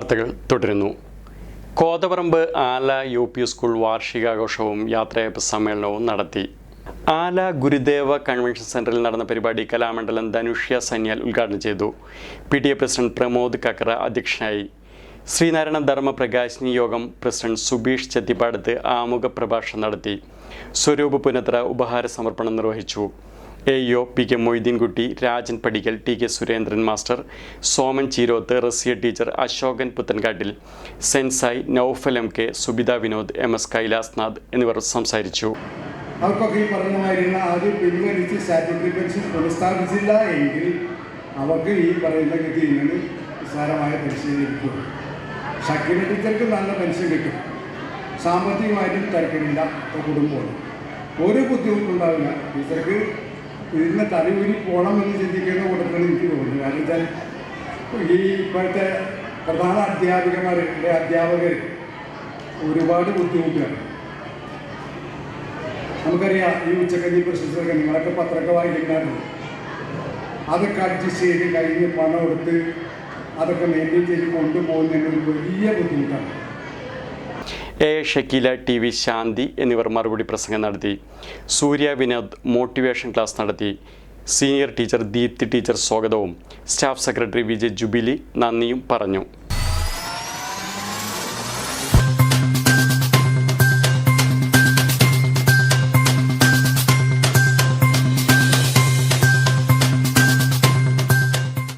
വാർത്തകൾ തുടരുന്നു. കോതപറമ്പ് ആല യു പി സ്കൂൾ വാർഷികാഘോഷവും യാത്രയപ്പ് സമ്മേളനവും നടത്തി. ആല ഗുരുദേവ കൺവെൻഷൻ സെന്ററിൽ നടന്ന പരിപാടി കലാമണ്ഡലം ധനുഷ്യ സന്യാൽ ഉദ്ഘാടനം ചെയ്തു. P T A president Pramod Kakkara അധ്യക്ഷനായി. ശ്രീനാരായണ ധർമ്മ പ്രകാശിനി യോഗം പ്രസിഡന്റ് സുബീഷ് ചെത്തിപ്പാടത്ത് ആമുഖ പ്രഭാഷണം നടത്തി. സ്വരൂപ് പുനത്ര ഉപഹാര സമർപ്പണം നിർവഹിച്ചു. A O P K Moideenkutty Rajan Padikkal T K Surendran master Soman Cheeroth Raziya teacher Ashokan Puthenkattil sensei Noufal M K Subitha Vinod M S Kailasnath എന്നിവർ സംസാരിച്ചു. അവർക്കൊക്കെ ഈ പറഞ്ഞമായിരുന്ന അത് പിൻവലിച്ച് സ്റ്റാറ്റ്യൂട്ടറി പെൻഷൻ പുനഃസ്ഥാപിച്ചില്ല എങ്കിൽ അവർക്ക് ഈ പറയുന്ന ഗതിയിൽ നിസ്സാരമായ പെൻഷൻ ലഭിക്കും ഷക്കീന ടീച്ചർക്ക് നല്ല പെൻഷൻ കിട്ടും. സാമ്പത്തികമായിട്ടും തിരക്കില്ല ഇപ്പോൾ കുടുംബമാണ് ഒരു ബുദ്ധിമുട്ടുണ്ടാവില്ല ടീച്ചർക്ക് ഇതിന് പോകണം എന്ന് ചിന്തിക്കുന്ന കൂട്ടത്തിൽ എനിക്ക് തോന്നുന്നു. കാരണം വെച്ചാൽ ഈ ഇപ്പോഴത്തെ പ്രധാന അധ്യാപികമാരുടെ അധ്യാപകർ ഒരുപാട് ബുദ്ധിമുട്ടുകൾ നമുക്കറിയാം ഈ ഉച്ചക്കഞ്ഞി പ്രശസ്തൊക്കെ നിങ്ങളൊക്കെ പത്രമൊക്കെ വായിക്കുന്നുണ്ടായിരുന്നു അതൊക്കെ അഡ്ജസ്റ്റ് ചെയ്ത് കഴിഞ്ഞ് പണം എടുത്ത് അതൊക്കെ മെയിന്റെയിൻ ചെയ്ത് കൊണ്ടുപോകുന്നതിന് ഒരു വലിയ ബുദ്ധിമുട്ടാണ്. A. Shakeela T. V. Shanthi എന്നിവർ മറുപടി പ്രസംഗം നടത്തി. സൂര്യ വിനോദ് മോട്ടിവേഷൻ ക്ലാസ് നടത്തി. സീനിയർ ടീച്ചർ ദീപ്തി ടീച്ചർ സ്വാഗതവും സ്റ്റാഫ് സെക്രട്ടറി വിജയ് ജുബിലി നന്ദിയും പറഞ്ഞു.